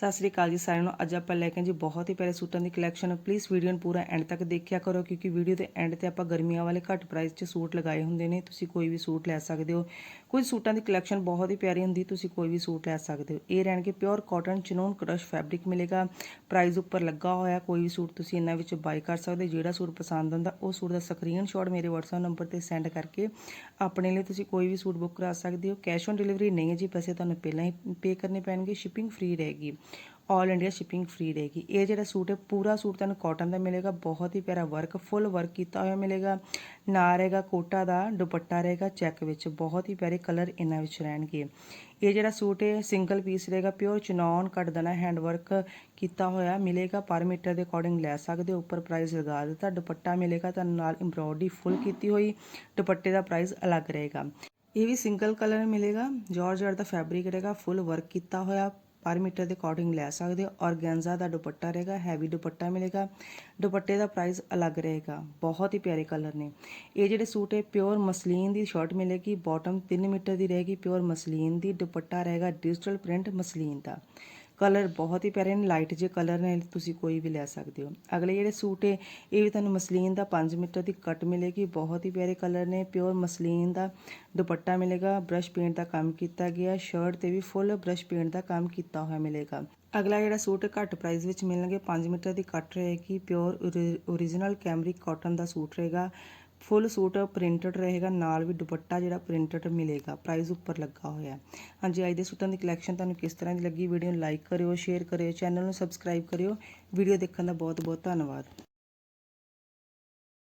ਸਤਿ ਸ੍ਰੀ ਅਕਾਲ ਜੀ ਸਾਰਿਆਂ ਨੂੰ। ਅੱਜ ਆਪਾਂ ਲੈ ਕੇ ਜੀ ਬਹੁਤ ਹੀ ਪਿਆਰੇ ਸੂਟਾਂ ਦੀ ਕਲੈਕਸ਼ਨ ਪਲੀਜ਼ ਵੀਡੀਓ ਨੂੰ ਪੂਰਾ ਐਂਡ ਤੱਕ ਦੇਖਿਆ ਕਰੋ ਕਿਉਂਕਿ ਵੀਡੀਓ ਦੇ ਐਂਡ ਤੇ ਆਪਾਂ ਗਰਮੀਆਂ ਵਾਲੇ ਘੱਟ ਪ੍ਰਾਈਸ 'ਚ ਸੂਟ ਲਗਾਏ ਹੁੰਦੇ ਨੇ। ਤੁਸੀਂ ਕੋਈ ਵੀ ਸੂਟ ਲੈ ਸਕਦੇ ਹੋ। ਕੁਝ ਸੂਟਾਂ ਦੀ ਕਲੈਕਸ਼ਨ ਬਹੁਤ ਹੀ ਪਿਆਰੀ ਹੁੰਦੀ, ਤੁਸੀਂ ਕੋਈ ਵੀ ਸੂਟ ਲੈ ਸਕਦੇ ਹੋ। ਇਹ ਰਹਿਣਗੇ ਪਿਓਰ ਕਾਟਨ ਚਨੋਨ ਕ੍ਰਸ਼ ਫੈਬਰਿਕ ਮਿਲੇਗਾ। ਪ੍ਰਾਈਸ ਉੱਪਰ ਲੱਗਾ ਹੋਇਆ, ਕੋਈ ਵੀ ਸੂਟ ਤੁਸੀਂ ਇਹਨਾਂ ਵਿੱਚ ਬਾਈ ਕਰ ਸਕਦੇ ਹੋ। ਜਿਹੜਾ ਸੂਟ ਪਸੰਦ ਆਉਂਦਾ, ਉਹ ਸੂਟ ਦਾ ਸਕਰੀਨਸ਼ਾਟ ਮੇਰੇ WhatsApp ਨੰਬਰ ਤੇ ਸੈਂਡ ਕਰਕੇ ਆਪਣੇ ਲਈ ਤੁਸੀਂ ਕੋਈ ਵੀ ਸੂਟ ਬੁੱਕ ਕਰਾ ਸਕਦੇ ਹੋ। ਕੈਸ਼ ਔਨ ਡਿਲੀਵਰੀ ਨਹੀਂ ਹੈ ਜੀ, ਪੈਸੇ ਤੁਹਾਨੂੰ ਪਹਿਲਾਂ ਹੀ ਪੇ ਕਰਨੇ ਪੈਣਗੇ ਸ਼ਿਪਿੰਗ ਫ੍ਰੀ ਰਹੇਗੀ। ਆਲ ਇੰਡੀਆ ਸ਼ਿਪਿੰਗ ਫ੍ਰੀ ਰਹੇਗੀ। ਇਹ ਜਿਹੜਾ ਸੂਟ ਹੈ, ਪੂਰਾ ਸੂਟ ਤੁਹਾਨੂੰ ਕਾਟਨ ਦਾ ਮਿਲੇਗਾ, ਬਹੁਤ ਹੀ ਪਿਆਰਾ ਵਰਕ ਫੁੱਲ ਵਰਕ ਕੀਤਾ ਹੋਇਆ ਮਿਲੇਗਾ। ਨਾ ਰਹੇਗਾ ਕੋਟਾ ਦਾ, ਦੁਪੱਟਾ ਰਹੇਗਾ ਚੈੱਕ ਵਿੱਚ, ਬਹੁਤ ਹੀ ਪਿਆਰੇ ਕਲਰ ਇਹਨਾਂ ਵਿੱਚ ਰਹਿਣਗੇ। ਇਹ ਜਿਹੜਾ ਸੂਟ ਹੈ ਸਿੰਗਲ ਪੀਸ ਰਹੇਗਾ ਪਿਓਰ ਚਨੌਨ ਕੱਟ ਦੇਣਾ ਹੈਂਡ ਵਰਕ ਕੀਤਾ ਹੋਇਆ ਮਿਲੇਗਾ, ਪਰ ਮੀਟਰ ਦੇ ਅਕੋਰਡਿੰਗ ਲੈ ਸਕਦੇ ਹੋ, ਉੱਪਰ ਪ੍ਰਾਈਸ ਲਗਾ ਦਿੱਤਾ, ਦੁਪੱਟਾ ਮਿਲੇਗਾ ਤੁਹਾਨੂੰ, ਨਾਲ ਐਮਬ੍ਰੋਇਡਰੀ ਫੁੱਲ ਕੀਤੀ ਹੋਈ, ਦੁਪੱਟੇ ਦਾ ਪ੍ਰਾਈਸ ਅਲੱਗ ਰਹੇਗਾ। ਇਹ ਵੀ ਸਿੰਗਲ ਕਲਰ ਮਿਲੇਗਾ ਜਾਰਜਟ ਦਾ ਫੈਬਰਿਕ ਰਹੇਗਾ ਫੁੱਲ ਵਰਕ ਕੀਤਾ ਹੋਇਆ ਪਰ ਮੀਟਰ ਦੇ ਅਕੋਰਡਿੰਗ ਲੈ ਸਕਦੇ ਹੋ। ਔਰਗੈਂਜ਼ਾ ਦਾ ਦੁਪੱਟਾ ਰਹੇਗਾ, ਹੈਵੀ ਦੁਪੱਟਾ ਮਿਲੇਗਾ। ਦੁਪੱਟੇ ਦਾ ਪ੍ਰਾਈਸ ਅਲੱਗ ਰਹੇਗਾ। ਬਹੁਤ ਹੀ ਪਿਆਰੇ ਕਲਰ ਨੇ। ਇਹ ਜਿਹੜੇ ਸੂਟ ਹੈ, ਪਿਓਰ ਮਸਲੀਨ ਦੀ ਸ਼ਰਟ ਮਿਲੇਗੀ। ਬਾਟਮ 3 ਮੀਟਰ ਦੀ ਰਹੇਗੀ। ਪਿਓਰ ਮਸਲੀਨ ਦੀ ਦੁਪੱਟਾ ਰਹੇਗਾ। ਡਿਜੀਟਲ ਪ੍ਰਿੰਟ ਮਸਲੀਨ ਦਾ। ਕਲਰ ਬਹੁਤ ਹੀ ਪਿਆਰੇ ਨੇ ਲਾਈਟ ਜੇ ਕਲਰ ਨੇ, ਤੁਸੀਂ ਕੋਈ ਵੀ ਲੈ ਸਕਦੇ ਹੋ। ਅਗਲੇ ਜਿਹੜੇ ਸੂਟ ਹੈ, ਇਹ ਵੀ ਤੁਹਾਨੂੰ ਮਸਲੀਨ ਦਾ 5 ਮੀਟਰ ਦੀ ਕੱਟ ਮਿਲੇਗੀ, ਬਹੁਤ ਹੀ ਪਿਆਰੇ ਕਲਰ ਨੇ ਪਿਓਰ ਮਸਲੀਨ ਦਾ ਦੁਪੱਟਾ ਮਿਲੇਗਾ ਬ੍ਰਸ਼ ਪੇਂਟ ਦਾ ਕੰਮ ਕੀਤਾ ਗਿਆ ਸ਼ਰਟ ਤੇ ਵੀ ਫੁੱਲ ਬ੍ਰਸ਼ ਪੇਂਟ ਦਾ ਕੰਮ ਕੀਤਾ ਹੋਇਆ ਮਿਲੇਗਾ। ਅਗਲਾ ਜਿਹੜਾ ਸੂਟ ਘੱਟ ਪ੍ਰਾਈਸ ਵਿੱਚ ਮਿਲਣਗੇ 5 ਮੀਟਰ ਦੀ ਕੱਟ ਰਹੇਗੀ ਪਿਓਰ ਓਰੀਜਨਲ ਕੈਮਰਿਕ ਕਾਟਨ ਦਾ ਸੂਟ ਰਹੇਗਾ। ਫੁੱਲ ਸੂਟ ਪ੍ਰਿੰਟਡ ਰਹੇਗਾ, ਨਾਲ ਵੀ ਦੁਪੱਟਾ ਜਿਹੜਾ ਪ੍ਰਿੰਟਡ ਮਿਲੇਗਾ ਪ੍ਰਾਈਸ ਉੱਪਰ ਲੱਗਾ ਹੋਇਆ ਹਾਂਜੀ, ਅੱਜ ਦੇ ਸੂਟਾਂ ਦੀ ਕਲੈਕਸ਼ਨ ਤੁਹਾਨੂੰ ਕਿਸ ਤਰ੍ਹਾਂ ਦੀ ਲੱਗੀ? ਵੀਡੀਓ ਨੂੰ ਲਾਈਕ ਕਰਿਓ ਸ਼ੇਅਰ ਕਰਿਓ ਚੈਨਲ ਨੂੰ ਸਬਸਕ੍ਰਾਈਬ ਕਰਿਓ। ਵੀਡੀਓ ਦੇਖਣ ਦਾ ਬਹੁਤ ਬਹੁਤ ਧੰਨਵਾਦ।